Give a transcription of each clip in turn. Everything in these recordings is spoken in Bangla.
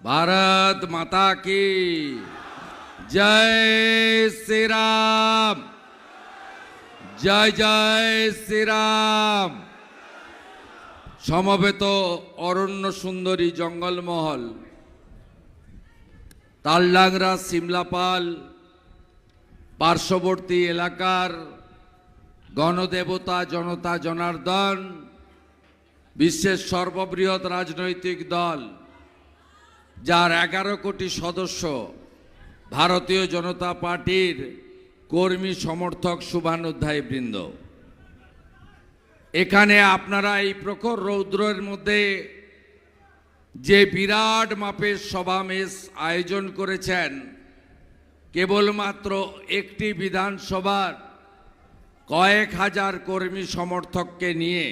भारत माता की जय श्री राम জয় জয় শ্রীরাম সমবেত অরণ্য সুন্দরী জঙ্গলমহল তালডাংরা সিমলাপাল পার্শ্ববর্তী এলাকার গণদেবতা জনতা জনার্দন বিশ্বের সর্ববৃহৎ রাজনৈতিক দল যার এগারো কোটি সদস্য ভারতীয় জনতা পার্টির কর্মী সমর্থক শুভানুধ্যায়ী বৃন্দ। এখানে আপনারা এই প্রখর রৌদ্রের মধ্যে যে বিরাট মাপের সভামেশ আয়োজন করেছেন, কেবলমাত্র একটি বিধানসভার কয়েক হাজার কর্মী সমর্থককে নিয়ে,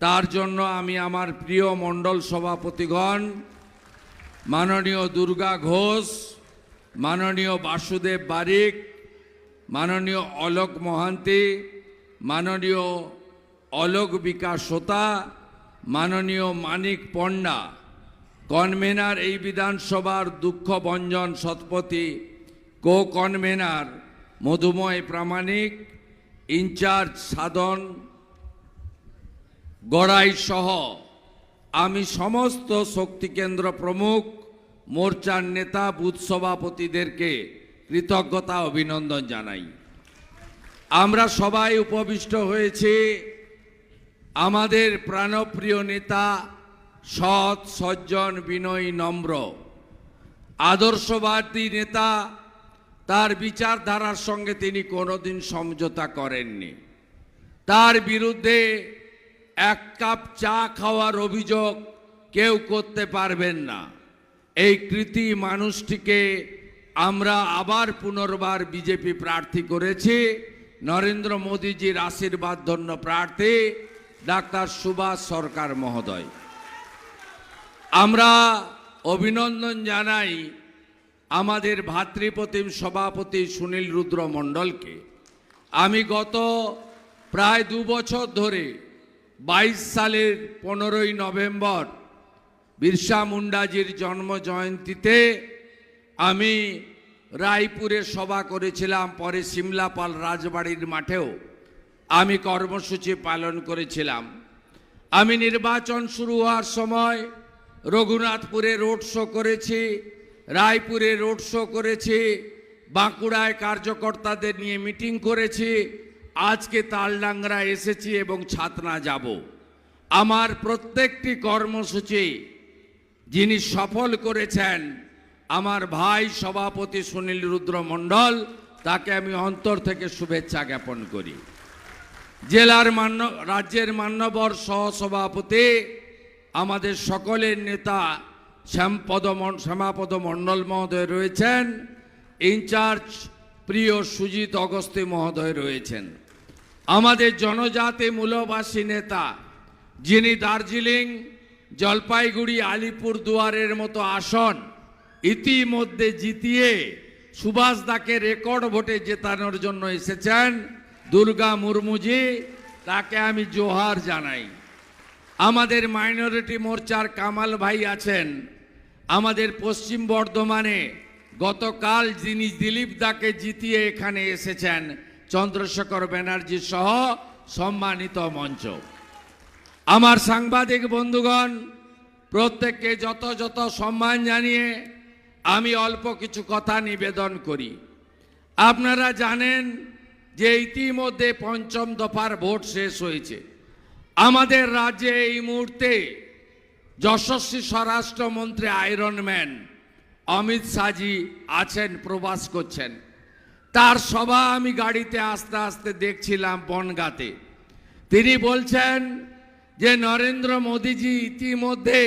তার জন্য আমি আমার প্রিয় মণ্ডল সভাপতিগণ মাননীয় দুর্গা ঘোষ, মাননীয় বাসুদেব বারিক, মাননীয় অলোক মহান্তি, মাননীয় অলোক বিকাশ সোতা মাননীয় মানিক পণ্ডা কনভেনার এই বিধানসভার দুঃখ ভঞ্জন শতপথী কো কনভেনার মধুময় প্রামাণিক, ইনচার্জ সাধন গড়াই সহ আমি সমস্ত শক্তিকেন্দ্র প্রমুখ মোর্চার নেতা, বুথ সভাপতিদেরকে কৃতজ্ঞতা, অভিনন্দন জানাই। আমরা সবাই উপবিষ্ট হয়েছি আমাদের প্রাণপ্রিয় নেতা, সৎ, সজ্জন, বিনয়ী, নম্র, আদর্শবাদী নেতা, তার বিচারধারার সঙ্গে তিনি কোনোদিন সমঝোতা করেননি। তার বিরুদ্ধে এক কাপ চা খাওয়ার অভিযোগ কেউ করতে পারবেন না। এই কৃতি মানুষটিকে আমরা আবার পুনর্বার বিজেপি প্রার্থী করেছি। নরেন্দ্র মোদীজির আশীর্বাদ ধন্য প্রার্থী ডাক্তার সুভাষ সরকার মহোদয়। আমরা অভিনন্দন জানাই আমাদের ভাতৃপ্রতিম সভাপতি সুনীল রুদ্র মণ্ডলকে। আমি গত প্রায় দু বছর ধরে বাইশ সালের পনেরোই নভেম্বর বিরসা মুন্ডাজির জন্ম জয়ন্তীতে আমি রায়পুরে সভা করেছিলাম, পরে সিমলাপাল রাজবাড়ির মাঠেও আমি কর্মসূচি পালন করেছিলাম। আমি নির্বাচন শুরু হওয়ার সময় রঘুনাথপুরে রোড শো করেছি, রায়পুরে রোড শো করেছি, বাঁকুড়ায় কার্যকর্তাদের নিয়ে মিটিং করেছি আজকে তালডাংরা এসেছি এবং ছাতনা যাব। আমার প্রত্যেকটি কর্মসূচি যিনি সফল করেছেন, আমার ভাই সভাপতি সুনীল রুদ্র মণ্ডল, তাকে আমি অন্তর থেকে শুভেচ্ছা জ্ঞাপন করি। জেলার মান্য, রাজ্যের মান্যবর সহসভাপতি, আমাদের সকলের নেতা শ্যামপদ শ্যামাপদ মণ্ডল মহোদয় রয়েছেন, ইনচার্জ প্রিয় সুজিত অগস্তি মহোদয় রয়েছেন। আমাদের জনজাতি মূলবাসী নেতা, যিনি দার্জিলিং, জলপাইগুড়ি, আলিপুর দুয়ারের মতো আসন ইতিমধ্যে জিতিয়ে সুভাষ দাকে রেকর্ড ভোটে জেতানোর জন্য এসেছেন দুর্গা মুর্মুজি, তাকে আমি জোহার জানাই। আমাদের মাইনরিটি মোর্চার কামাল ভাই আছেন। আমাদের পশ্চিম বর্ধমানে গতকাল যিনি দিলীপ দাকে জিতিয়ে এখানে এসেছেন চন্দ্রশেখর ব্যানার্জি সহ সম্মানিত মঞ্চ। আমার সাংবাদিক বন্ধুগণ, প্রত্যেককে যত যত সম্মান জানিয়ে আমি অল্প কিছু কথা নিবেদন করি। আপনারা জানেন যে ইতিমধ্যে পঞ্চম দফার ভোট শেষ হয়েছে। আমাদের রাজ্যে এই মুহূর্তে যশস্বী স্বরাষ্ট্রমন্ত্রী আয়রন ম্যান অমিত শাহজি আছেন, প্রবাস করছেন। তার সভা আমি গাড়িতে আস্তে আস্তে দেখছিলাম বনগাতে। তিনি বলছেন যে, নরেন্দ্র মোদীজি ইতিমধ্যে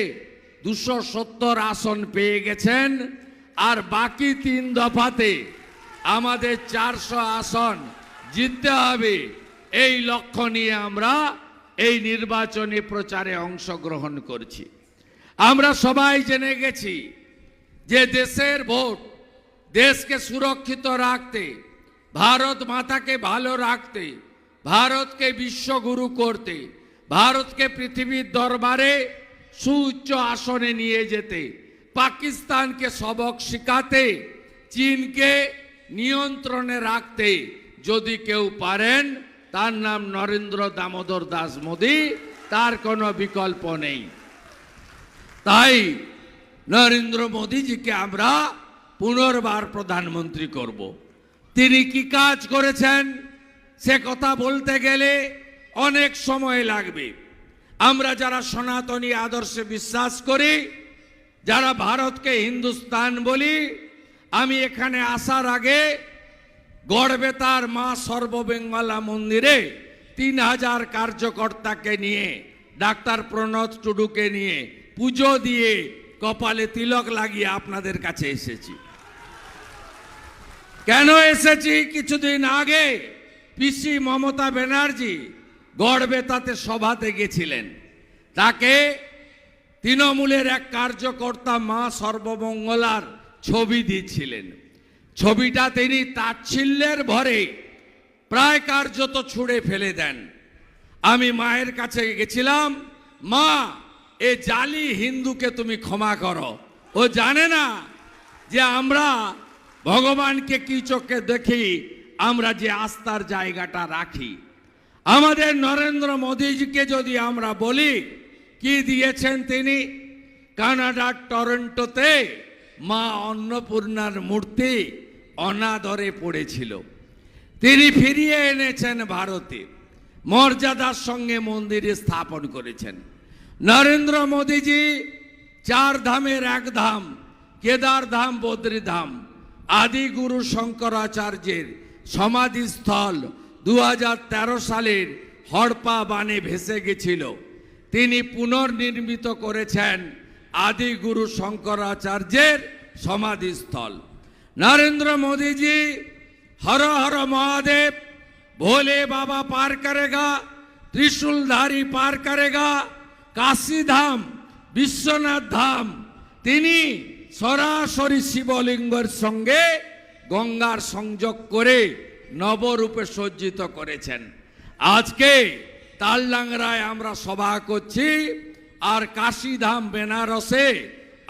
দুশো সত্তর আসন পেয়ে গেছেন আর বাকি তিন দফাতে আমাদের চারশো আসন জিততে হবে। এই লক্ষ্য নিয়ে আমরা এই নির্বাচনী প্রচারে অংশগ্রহণ করছি। আমরা সবাই জেনে গেছি যে দেশের ভোট দেশকে সুরক্ষিত রাখতে, ভারত মাতাকে ভালো রাখতে, ভারতকে বিশ্বগুরু করতে, ভারতকে পৃথিবীর দরবারে সুউচ্চ আসনে নিয়ে যেতে, পাকিস্তানকে সবক শেখাতে, চীনকে নিয়ন্ত্রণে রাখতে। যদি কেউ পারেন, তার নাম নরেন্দ্র দামোদর দাস মোদী, তার কোনো বিকল্প নেই। তাই নরেন্দ্র মোদীজিকে আমরা পুনর্বার প্রধানমন্ত্রী করব। তিনি কি কাজ করেছেন? সে কথা বলতে গেলে অনেক সময় লাগবে। আমরা যারা সনাতনী আদর্শে বিশ্বাস করি, যারা ভারতকে হিন্দুস্তান বলি, আমি এখানে আসার আগে গড়বেতার মা সর্ববেঙ্গলা মন্দিরে তিন হাজার কার্যকর্তাকে নিয়ে, ডাক্তার প্রণত টুডুকে নিয়ে পুজো দিয়ে কপালে তিলক লাগিয়ে আপনাদের কাছে এসেছি। কেন এসেছি কিছুদিন আগে? পিসি মমতা ব্যানার্জি গড়বেতাতে সভাতে গেছিলেন। তাকে তৃণমূলের এক কার্যকর্তা মা সর্বমঙ্গলার ছবি দিয়েছিলেন ছবিটা তিনি তাচ্ছিল্যের ভরে প্রায় কার্যত ছুঁড়ে ফেলে দেন। আমি মায়ের কাছে গেছিলাম, মা, এ জালি হিন্দুকে তুমি ক্ষমা করো। ও জানে না যে আমরা ভগবানকে কি চোখে দেখি? আমরা যে আস্থার জায়গাটা রাখি। আমাদের নরেন্দ্র মোদীজিকে যদি আমরা বলি, কি দিয়েছেন তিনি? কানাডার টরন্টোতে মা অন্নপূর্ণার মূর্তি অনাদরে পড়েছিল। তিনি ফিরিয়ে এনেছেন ভারতে। মর্যাদার সঙ্গে মন্দিরে স্থাপন করেছেন। নরেন্দ্র মোদীজি চার ধামের এক ধাম কেদার ধাম বদ্রী ধাম আদিগুরু শঙ্করাচার্যের সমাধিস্থল দুহাজার তেরো সালের হরপা বানে ভেসে গেছিল। তিনি পুনর্নির্মিত করেছেন আদিগুরু শঙ্করাচার্যের সমাধিস্থল। নরেন্দ্র মোদীজি, হর হর মহাদেব, ভোলে বাবা পার করেগা, ত্রিশূলধারী পার করেগা, কাশীধাম, বিশ্বনাথ ধাম, তিনি সরাসরি শিবলিঙ্গের সঙ্গে গঙ্গার সংযোগ করে নবরূপে সজ্জিত করেছেন। আজকে তালডাংরায় আমরা সভা করছি আর কাশীধাম, বেনারসে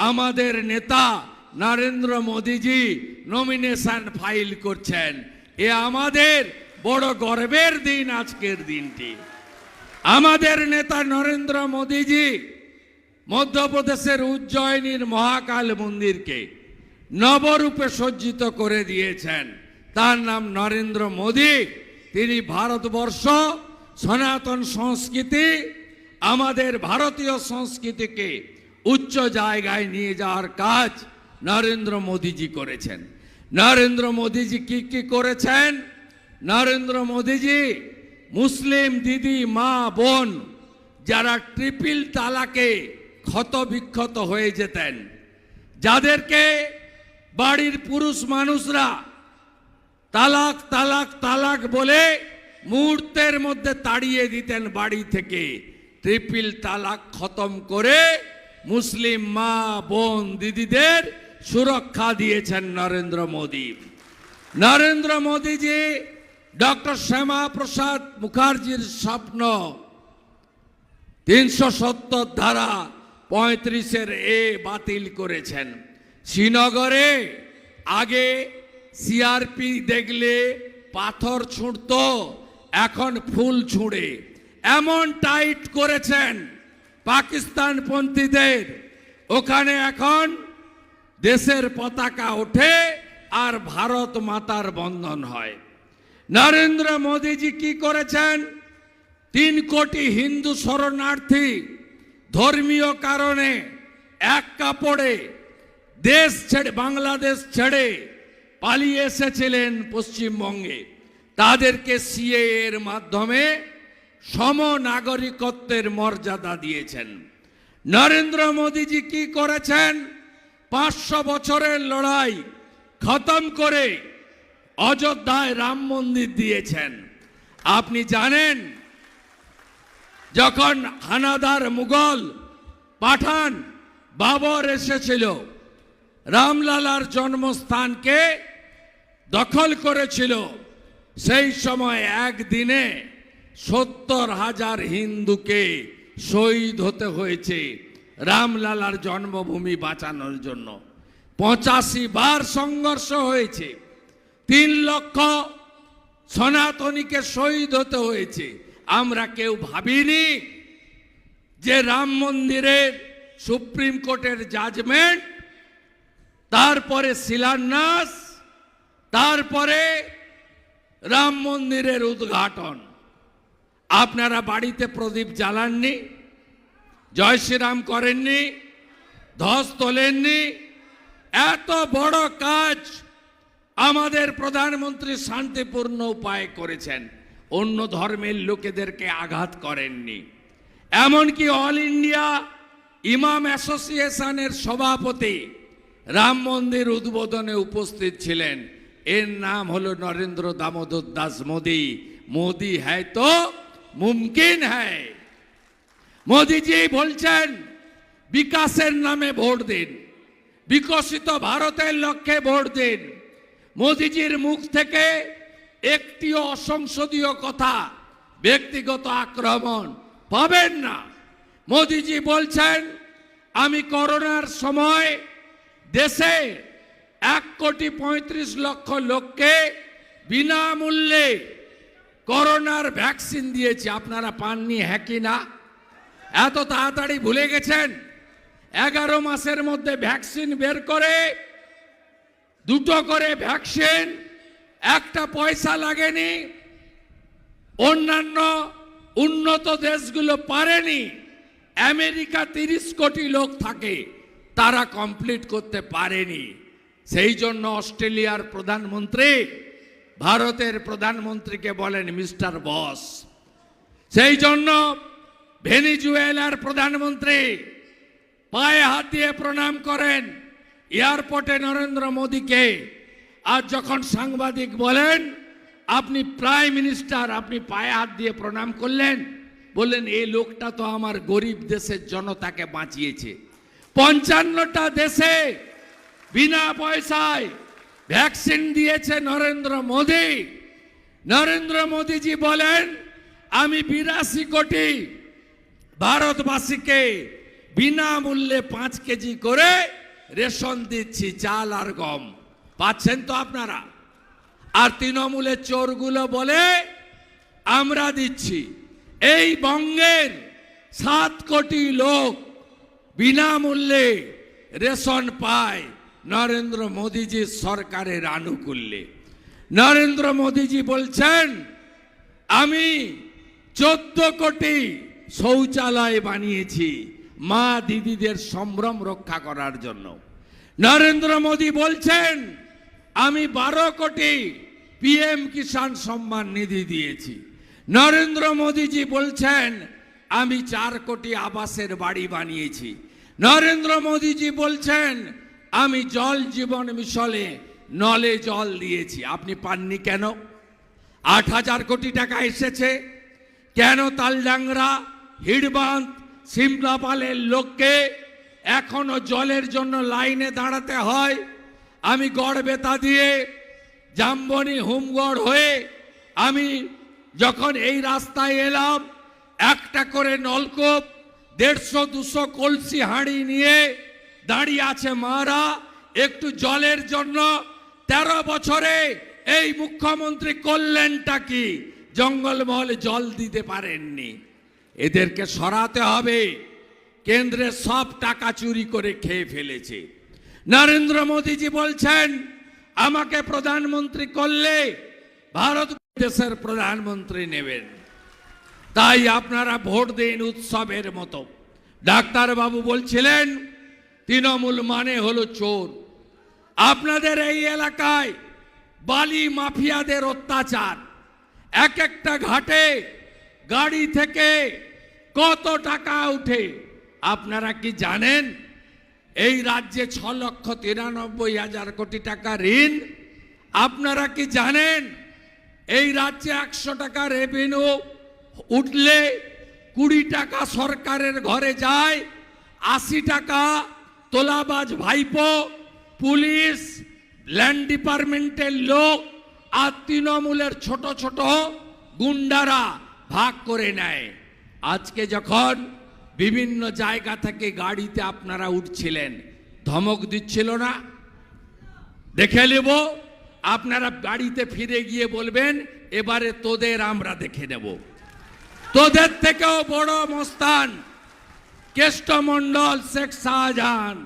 আমাদের নেতা নরেন্দ্র মোদীজি নমিনেশন ফাইল করছেন। এ আমাদের বড় গর্বের দিন আজকের দিনটি। আমাদের নেতা নরেন্দ্র মোদীজি মধ্যপ্রদেশের উজ্জয়িনীর মহাকাল মন্দিরকে নবরূপে সজ্জিত করে দিয়েছেন। তার নাম নরেন্দ্র মোদী। তিনি ভারতবর্ষ, সনাতন সংস্কৃতি, আমাদের ভারতীয় সংস্কৃতিকে উচ্চ জায়গায় নিয়ে যাওয়ার কাজ নরেন্দ্র মোদীজি করেছেন। নরেন্দ্র মোদীজি কি কি করেছেন? নরেন্দ্র মোদীজি মুসলিম দিদি, মা, বোন, যারা ট্রিপল তালাকে ক্ষত বিক্ষত হয়ে যেতেন। যাদেরকে বাড়ির পুরুষ মানুষরা তালাক তালাক তালাক বলে মুহূর্তের মধ্যে তাড়িয়ে দিতেন বাড়ি থেকে। ট্রিপল তালাক খতম করে মুসলিম মা, বোন, দিদিদের সুরক্ষা দিয়েছেন নরেন্দ্র মোদী। নরেন্দ্র মোদীজি ডক্টর শ্যামা প্রসাদ মুখার্জির স্বপ্ন তিনশো সত্তর ধারা পঁয়ত্রিশের এ বাতিল করেছেন। শ্রীনগরে আগে সিআরপি দেখলে পাথর ছুঁড়ত, এখন ফুল ছুঁড়ে। এমন টাইট করেছেন পাকিস্তানপন্থীদের। ওখানে এখন দেশের পতাকা ওঠে আর ভারত মাতার বন্ধন হয়। নরেন্দ্র মোদীজি কি করেছেন? তিন কোটি হিন্দু শরণার্থী ধর্মীয় কারণে এক কাপড়ে দেশ ছেড়ে, বাংলাদেশ ছেড়ে পালিয়ে এসেছিলেন পশ্চিমবঙ্গে। তাদেরকে সিএ এর মাধ্যমে সম নাগরিকত্বের মর্যাদা দিয়েছেন। নরেন্দ্র মোদীজি কি করেছেন? পাঁচশো বছরের লড়াই খতম করে অযোধ্যায় রাম মন্দির দিয়েছেন। আপনি জানেন যখন হানাদার মুঘল পাঠান বাবর এসেছিল, রামলালার জন্মস্থানকে দখল করেছিল, সেই সময় একদিনে সত্তর হাজার হিন্দুকে শহীদ হতে হয়েছে রামলালার জন্মভূমি বাঁচানোর জন্য। পঁচাশি বার সংঘর্ষ হয়েছে, তিন লক্ষ সনাতনীকে শহীদ হতে হয়েছে। আমরা কেউ ভাবিনি যে রাম মন্দিরের সুপ্রিম কোর্টের জাজমেন্ট তারপরে শিলান্যাস, তারপরে রাম মন্দিরের উদ্ঘাটন। আপনারা বাড়িতে প্রদীপ জ্বালাননি, জয় শ্রীরাম করেননি ধস তোলেননি। এত বড় কাজ আমাদের প্রধানমন্ত্রী শান্তিপূর্ণ উপায়ে করেছেন। অন্য ধর্মের লোকেদেরকে আঘাত করেননি। এমনকি অল ইন্ডিয়া ইমাম অ্যাসোসিয়েশনের সভাপতি রাম মন্দির উদ্বোধনে উপস্থিত ছিলেন। এর নাম হলো নরেন্দ্র দামোদর দাস মোদি। মোদি হ্যায় তো মুমকিন হ্যায়। মোদিজি বলছেন, বিকাশের নামে ভোট দিন, বিকশিত ভারতের লক্ষ্যে ভোট দিন। মোদিজির মুখ থেকে একটিও অসংসদীয় কথা, ব্যক্তিগত আক্রমণ পাবেন না। মোদিজি বলছেন, আমি করোনার সময় দেশে এক কোটি পঁয়ত্রিশ লক্ষ লোককে বিনামূল্যে করোনার ভ্যাকসিন দিয়েছি। আপনারা পাননি হ্যাঁ কি না? এত তাড়াতাড়ি ভুলে গেছেন? এগারো মাসের মধ্যে ভ্যাকসিন বের করে দুটো করে ভ্যাকসিন একটা পয়সা লাগেনি, অন্যান্য উন্নত দেশগুলো পারেনি, আমেরিকা তিরিশ কোটি লোক থাকে, তারা কমপ্লিট করতে পারেনি। সেই জন্য অস্ট্রেলিয়ার প্রধানমন্ত্রী, ভারতের প্রধানমন্ত্রীকে বলেন মিস্টার বস। সেই জন্য ভেনিজুয়েলার প্রধানমন্ত্রী পায়ে হাত দিয়ে প্রণাম করেন, এয়ারপোর্টে নরেন্দ্র মোদীকে। আর যখন সাংবাদিক বলেন, আপনি প্রাইম মিনিস্টার আপনি পায়ে হাত দিয়ে প্রণাম করলেন। বললেন এই লোকটা তো আমার গরিব দেশের জনতাকে বাঁচিয়েছে। পঞ্চান্নটা দেশে বিনা পয়সায় ভ্যাকসিন দিয়েছে নরেন্দ্র মোদী। নরেন্দ্র মোদীজি বলেন, আমি বিরাশি কোটি ভারতবাসীকে বিনামূল্যে পাঁচ কেজি করে রেশন দিচ্ছি, চাল আর গম। পাচ্ছেন তো আপনারা? আর তৃণমূলের চোরগুলো বলে আমরা দিচ্ছি। এই বঙ্গের সাত কোটি লোক বিনামূল্যে রেশন পায় নরেন্দ্র মোদীজির সরকারের আনুকূল্যে। নরেন্দ্র মোদীজি বলছেন, আমি চোদ্দ কোটি শৌচালয় বানিয়েছি মা দিদিদের সম্ভ্রম রক্ষা করার জন্য। নরেন্দ্র মোদী বলছেন আমি বারো কোটি পিএম কিষাণ সম্মান নিধি দিয়েছি। নরেন্দ্র মোদীজি বলছেন, আমি চার কোটি আবাসের বাড়ি বানিয়েছি। নরেন্দ্র মোদীজি বলছেন, আমি জল জীবন মিশনে নলে জল দিয়েছি। আপনি পাননি কেন? আট হাজার কোটি টাকা এসেছে। কেন তালডাংরা, হিড়বাঁধ সিমলাপালের লোককে এখনও জলের জন্য লাইনে দাঁড়াতে হয়? আমি গড় বেতা দিয়ে জামবনি, হোমগড় হয়ে আমি যখন এই রাস্তায় এলাম, একটা করে নলকূপ, দেড়শো, দুশো কলসি হাঁড়ি নিয়ে দাঁড়িয়ে আছে মারা। একটু জলের জন্য তেরো বছরে এই মুখ্যমন্ত্রী করলেনটা কি? জঙ্গলমহলে জল দিতে পারেননি। এদেরকে সরাতে হবে। কেন্দ্রের সব টাকা চুরি করে খেয়ে ফেলেছে। নরেন্দ্র মোদীজি বলছেন, আমাকে প্রধানমন্ত্রী করলে ভারত দেশের প্রধানমন্ত্রী নেবেন। তাই আপনারা ভোট দিন উৎসবের মতো। ডাক্তারবাবু বলছিলেন, তৃণমূল মানে হলো চোর। আপনাদের এই এলাকায় বালি মাফিয়াদের অত্যাচার। এক একটা ঘাটে গাড়ি থেকে কত টাকা উঠে? আপনারা কি জানেন? এই রাজ্যে ছ লক্ষ তিরানব্বই হাজার কোটি টাকা ঋণ। আপনারা কি জানেন, এই রাজ্যে একশো টাকা রেভিনিউ উঠলে কুড়ি টাকা সরকারের ঘরে যায়, আশি টাকা তোলাবাজ ভাইপো, পুলিশ ল্যান্ড ডিপার্টমেন্টের লোক আর তৃণমূলের ছোট ছোট গুন্ডারা ভাগ করে নেয়। আজকে যখন বিভিন্ন জায়গা থেকে গাড়িতে আপনারা উঠছিলেন। ধমক দিচ্ছিল না? দেখে নেব। আপনারা গাড়িতে ফিরে গিয়ে বলবেন, এবারে তোদের আমরা দেখে নেব। তোদের থেকেও বড় মস্তান কেষ্টমণ্ডল শেখ শাহজাহান।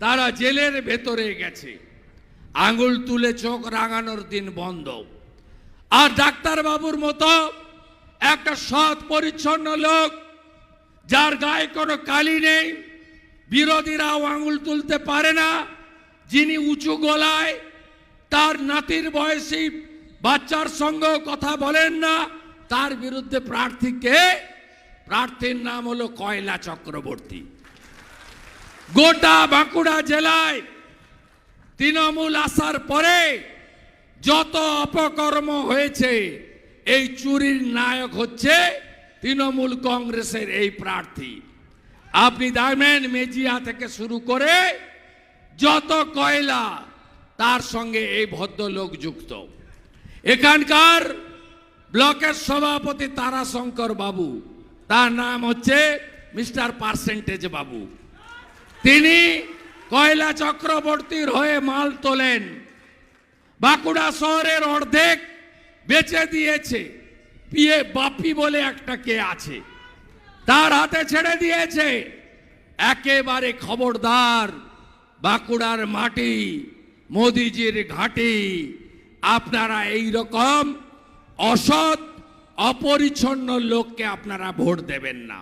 তারা জেলের ভেতরে গেছে। আঙুল তুলে চোখ রাঙানোর দিন বন্ধ। আর ডাক্তার বাবুর মতো একটা সৎ, পরিচ্ছন্ন লোক যার গায়ে কোনো কালি নেই, বিরোধীরাও আঙুল তুলতে পারে না। যিনি উঁচু গলায়, তার নাতির বয়সী বাচ্চার সঙ্গেও কথা বলেন না। তার বিরুদ্ধে প্রার্থীকে প্রার্থীর নাম হলো কয়লা চক্রবর্তী। গোটা বাঁকুড়া জেলায় তৃণমূল আসার পরে যত অপকর্ম হয়েছে, এই চুরির নায়ক হচ্ছে তৃণমূল কংগ্রেসের এই প্রার্থী। আপনি দেখবেন মেজিয়া থেকে শুরু করে যত কয়লা তার সঙ্গে এই ভদ্রলোক যুক্ত। এখানকার ব্লকের সভাপতি তারাশঙ্কর বাবু, তার নাম হচ্ছে মিস্টার পার্সেন্টেজ বাবু। তিনি কয়লা চক্রবর্তীর হয়ে মাল তোলেন। বাঁকুড়া শহরের অর্ধেক বেচে দিয়েছে। বিয়ে বাপি বলে একটা কে আছে? তার হাতে ছেড়ে দিয়েছে। একেবারে খবরদার বাঁকুড়ার মাটি, মোদিজির ঘাঁটি। আপনারা এই রকম অসৎ, অপরিচ্ছন্ন লোককে আপনারা ভোট দেবেন না।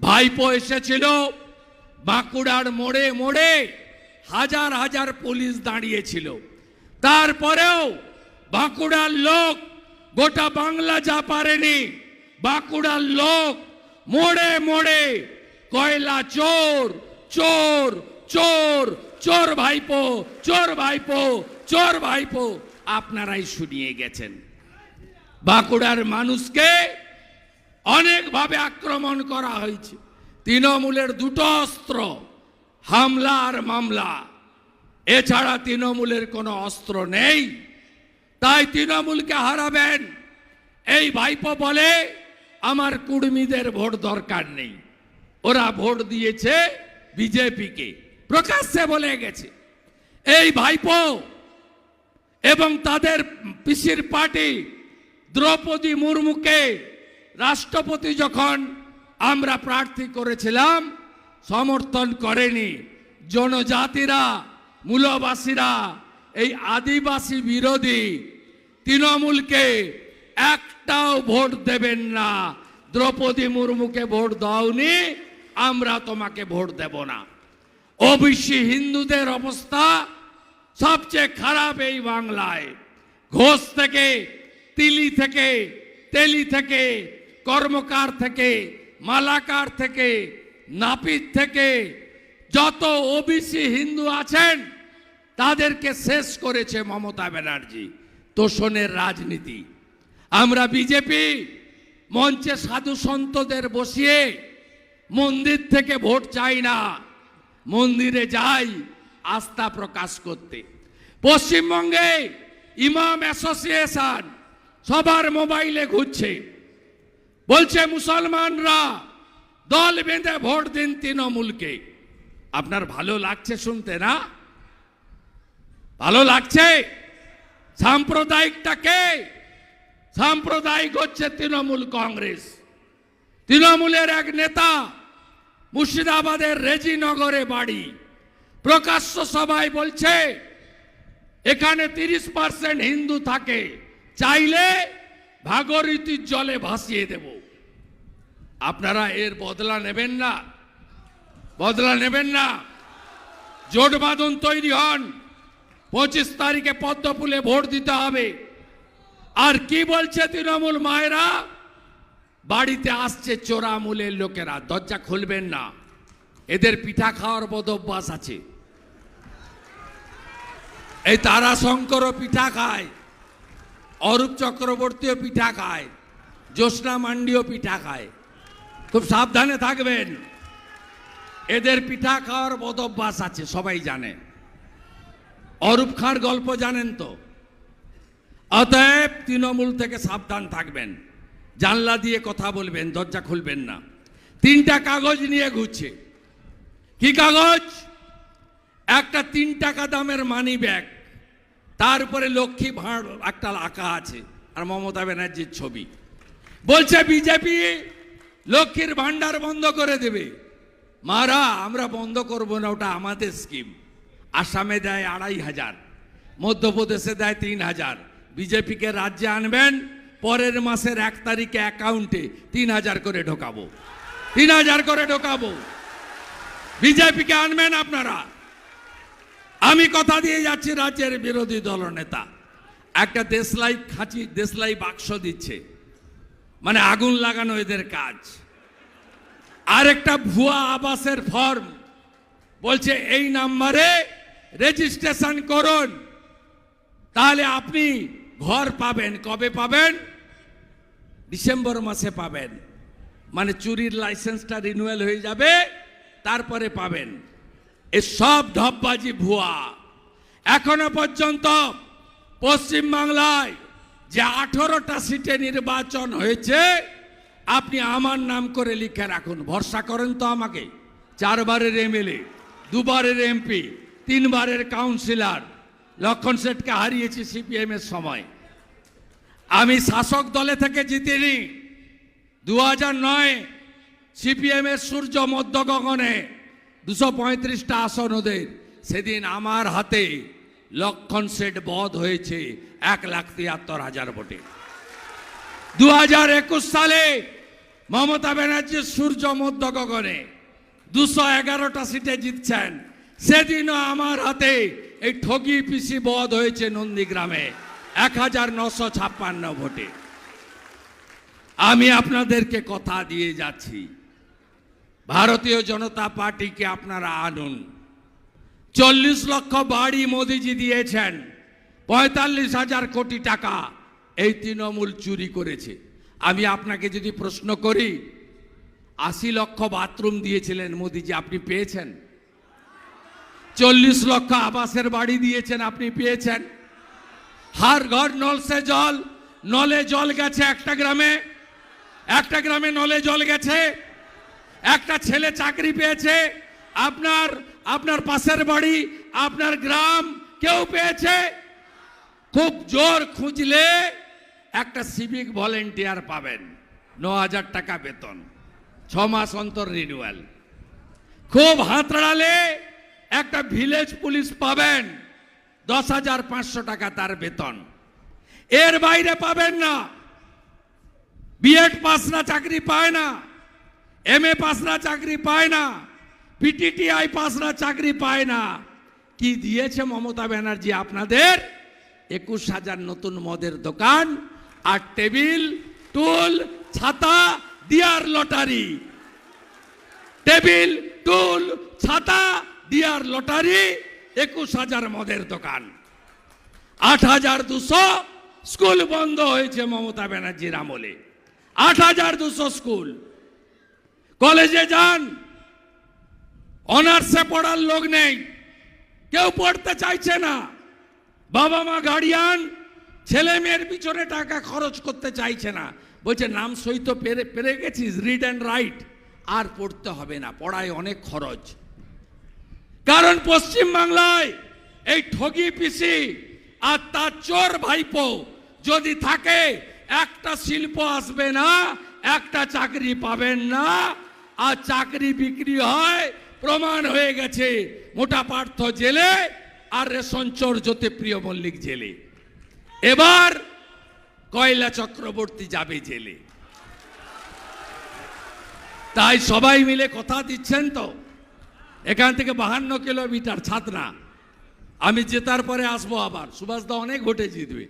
ভাইপো এসেছিল বাঁকুড়ার মোড়ে মোড়ে হাজার হাজার পুলিশ দাঁড়িয়েছিল। তারপরেও বাঁকুড়ার লোক গোটা বাংলা যা পারেনি, বাঁকুড়ার লোক মোড়ে মোড়ে কয়লা চোর চোর চোর চোর ভাইপো চোর ভাইপো চোর ভাইপো, আপনারাই শুনিয়ে গেছেন। বাঁকুড়ার মানুষকে অনেকভাবে আক্রমণ করা হয়েছে। তৃণমূলের দুটো অস্ত্র, হামলা আর মামলা। এছাড়া তৃণমূলের কোনো অস্ত্র নেই। তাই তৃণমূলকে হারাবেন। এই ভাইপো বলে, আমার কুর্মীদের ভোট দরকার নেই। ওরা ভোট দিয়েছে বিজেপিকে। প্রকাশ্যে বলে গেছে। এই ভাইপো এবং তাদের পিসির পার্টি দ্রৌপদী মুর্মুকে রাষ্ট্রপতি যখন আমরা প্রার্থী করেছিলাম, সমর্থন করেনি। জনজাতিরা, মূলবাসীরা এই আদিবাসী বিরোধী তৃণমূলকে একটাও ভোট দেবেন না। দ্রৌপদী মুর্মুকে ভোট দাওনি, আমরা তোমাকে ভোট দেব না। ওবিসি হিন্দুদের অবস্থা সবচেয়ে খারাপ এই বাংলায়। ঘোষ থেকে, তিলি থেকে, তেলি থেকে, কর্মকার থেকে, মালাকার থেকে, নাপিত থেকে, যত ওবিসি হিন্দু আছেন তাদেরকে শেষ করেছে মমতা ব্যানার্জি, তোষণের রাজনীতি। আমরা বিজেপি মঞ্চে সাধু সন্তদের বসিয়ে মন্দির থেকে ভোট চাই না, মন্দিরে যাই আস্থা প্রকাশ করতে। পশ্চিমবঙ্গে ইমাম অ্যাসোসিয়েশন সবার মোবাইলে ঘুরছে। বলছে, মুসলমানরা দল বেঁধে ভোট দিন তৃণমূলকে। আপনার ভালো লাগছে শুনতে, না? ভালো লাগছে? সাম্প্রদায়িকটাকে? সাম্প্রদায়িক হচ্ছে তৃণমূল কংগ্রেস। তৃণমূলের এক নেতা মুর্শিদাবাদের রেজিনগরে বাড়ি। প্রকাশ্য সভায় বলছে, এখানে তিরিশ পার্সেন্ট হিন্দু থাকে, চাইলে ভাগরীতির জলে ভাসিয়ে দেব। আপনারা এর বদলা নেবেন না। বদলা নেবেন না। জোট বাঁধন তৈরি হন। পঁচিশ তারিখে পদ্মফুলে ভোট দিতে হবে। আর কি বলছে তৃণমূল মায়েরা? বাড়িতে আসছে চোরামূলের লোকেরা, দরজা খুলবেন না। এদের পিঠা খাওয়ার বদ অভ্যাস আছে। এই তারা তারাশঙ্করও পিঠা খায়, অরূপ চক্রবর্তীও পিঠা খায়, জ্যোৎস্না মান্ডিও পিঠা খায়। খুব সাবধানে থাকবেন। এদের পিঠা খাওয়ার বদ অভ্যাস আছে, সবাই জানে। অরূপ খাঁর গল্প জানেন তো? অতএব তৃণমূল থেকে সাবধান থাকবেন। জানলা দিয়ে কথা বলবেন, দরজা খুলবেন না। তিনটা কাগজ নিয়ে ঘুরছে। কি কাগজ? একটা তিন টাকা দামের মানি ব্যাগ তার উপরে লক্ষ্মী ভাঁড় একটা আঁকা আছে, আর মমতা ব্যানার্জির ছবি। বলছে, বিজেপি লক্ষ্মীর ভাণ্ডার বন্ধ করে দেবে। মারা, আমরা বন্ধ করব না, ওটা আমাদের স্কিম আসামে দেয় আড়াই হাজার, মধ্যপ্রদেশে দেয় তিন হাজার। বিজেপিকে রাজ্যে আনবেন, পরের মাসের এক তারিখে অ্যাকাউন্টে তিন হাজার করে ঢোকাবো। তিন হাজার করে ঢোকাবো। বিজেপিকে আনবেন আপনারা। আমি কথা দিয়ে যাচ্ছি রাজ্যের বিরোধী দলনেতা একটা দেশলাই খাঁচি, দেশলাই বাক্স দিচ্ছে। মানে আগুন লাগানো এদের কাজ। আর একটা ভুয়া আবাসের ফর্ম। বলছে এই নাম্বারে রেজিস্ট্রেশন করুন। তাহলে আপনি ঘর পাবেন। কবে পাবেন? ডিসেম্বর মাসে পাবেন। মানে চুরির লাইসেন্সটা রিনুয়াল হয়ে যাবে, তারপরে পাবেন। এসব ঢপবাজি ভুয়া। এখনও পর্যন্ত পশ্চিমবাংলায় যে আঠেরোটা সিটে নির্বাচন হয়েছে, আপনি আমার নাম করে লিখে রাখুন। ভরসা করেন তো আমাকে। চারবারের এমএলএ, দুবারের এমপি। তিনবারের কাউন্সিলর লক্ষণ সেটকে হারিয়েছি সিপিএম এর সময়। আমি শাসক দলে থেকে জিতিনি। দু হাজার নয় সিপিএম এর সূর্য মধ্য গগনে দুশো পঁয়ত্রিশটা আসন ওদের। সেদিন আমার হাতে লক্ষণ সেট বধ হয়েছে এক লাখ তিয়াত্তর হাজার ভোটে। দু হাজার একুশ সালে মমতা ব্যানার্জির সূর্য মধ্য গগনে দুশো এগারোটা সিটে জিতছেন। সেদিনও আমার হাতে এই ঠগি পিসি বধ হয়েছে নন্দীগ্রামে। এক হাজার নশো ছাপ্পান্ন ভোটে। আমি আপনাদেরকে কথা দিয়ে যাচ্ছি। ভারতীয় জনতা পার্টিকে আপনারা আনুন। চল্লিশ লক্ষ বাড়ি মোদিজি দিয়েছেন। পঁয়তাল্লিশ হাজার কোটি টাকা এই তৃণমূল চুরি করেছে। আমি আপনাকে যদি প্রশ্ন করি, আশি লক্ষ বাথরুম দিয়েছিলেন মোদিজি, আপনি পেয়েছেন? চল্লিশ লক্ষ আবাসের বাড়ি দিয়েছেন, আপনি পেয়েছেন। হার ঘর, নল সে জল, নলে জল গেছে একটা গ্রামে। একটা গ্রামে নলে জল গেছে। একটা ছেলে চাকরি পেয়েছে। আপনার আপনার পাশের বাড়ি, আপনার গ্রাম কেউ পেয়েছে? খুব জোর খুঁজলে একটা সিভিক ভলেন্টিয়ার পাবেন, ন হাজার টাকা বেতন, ছ মাস অন্তর রিনিউয়াল খুব হাতড়ালে একটা ভিলেজ পুলিশ পাবেন, দশ হাজার পাঁচশো টাকা তার বেতন। এর বাইরে পাবেন না। বিএড পাসরা চাকরি পায় না এম এ পাসরা চাকরি পায় না পিটিটিআই পাসরা চাকরি পায় না। কি দিয়েছে মমতা ব্যানার্জি আপনাদের? একুশ হাজার নতুন মদের দোকান, আর টেবিল, টুল, ছাতা, দিয়ার লটারি। টেবিল, টুল, ছাতা দিয়ার লটারি একুশ হাজার মদের দোকান। আট হাজার দুশো স্কুল বন্ধ হয়েছে মমতা ব্যানার্জির আমলে। আট হাজার দুশো স্কুল। কলেজে যান। অনার্সে পড়ার লোক নেই। কেউ পড়তে চাইছে না। বাবা মা গার্ডিয়ান, ছেলে মেয়ের পিছনে টাকা খরচ করতে চাইছে না। বলছে, নাম সই তো পেরে পেরে গেছিস রিড অ্যান্ড রাইট আর পড়তে হবে না, পড়ায় অনেক খরচ। কারণ পশ্চিম বাংলায় এই ঠগি পিসি আর তার চোর ভাইপো যদি থাকে, একটা শিল্প আসবে না, একটা চাকরি পাবেন না। আর চাকরি বিক্রি হয়, প্রমাণ হয়ে গেছে মোটা পার্থ জেলে আর রেশন চোর জ্যোতিপ্রিয় মল্লিক জেলে। এবার কয়লা চক্রবর্তী যাবে জেলে। তাই সবাই মিলে কথা দিচ্ছেন তো। এখান থেকে বাহান্ন কিলোমিটার ছাতনা আমি জেতার পরে আসব আবার। সুভাষ দা অনেক ভোটে জিতবে।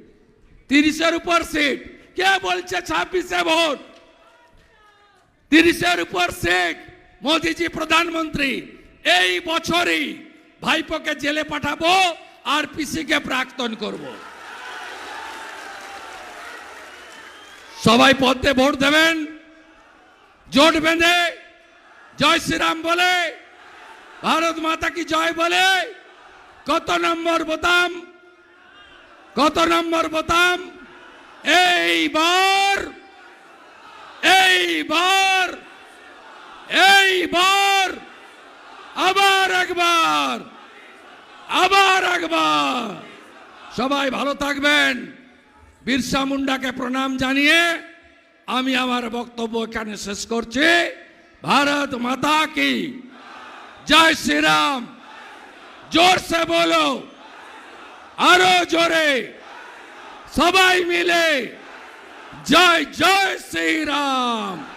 তিরিশের উপর সিট। কে বলছে ছাব্বিশে ভোট? তিরিশের উপর সিট। মোদিজি প্রধানমন্ত্রী। এই বছরই ভাইপোকে জেলে পাঠাবো আর পিসিকে প্রাক্তন করব। সবাই পদ্মে ভোট দেবেন। জোট বেঁধে। জয় শ্রীরাম বলে। ভারত মাতা কি জয় বলে? কত নম্বর বোতাম? কত নম্বর বোতাম? এইবার এইবার এইবার, আবার একবার আবার একবার। সবাই ভালো থাকবেন। বিরসা মুন্ডাকে প্রণাম জানিয়ে আমি আমার বক্তব্য এখানে শেষ করছি। ভারত মাতা কি? জয় শ্রীরাম। জোর সে বলো। আরও জোরে। সবাই মিলে জয় জয় শ্রীরাম।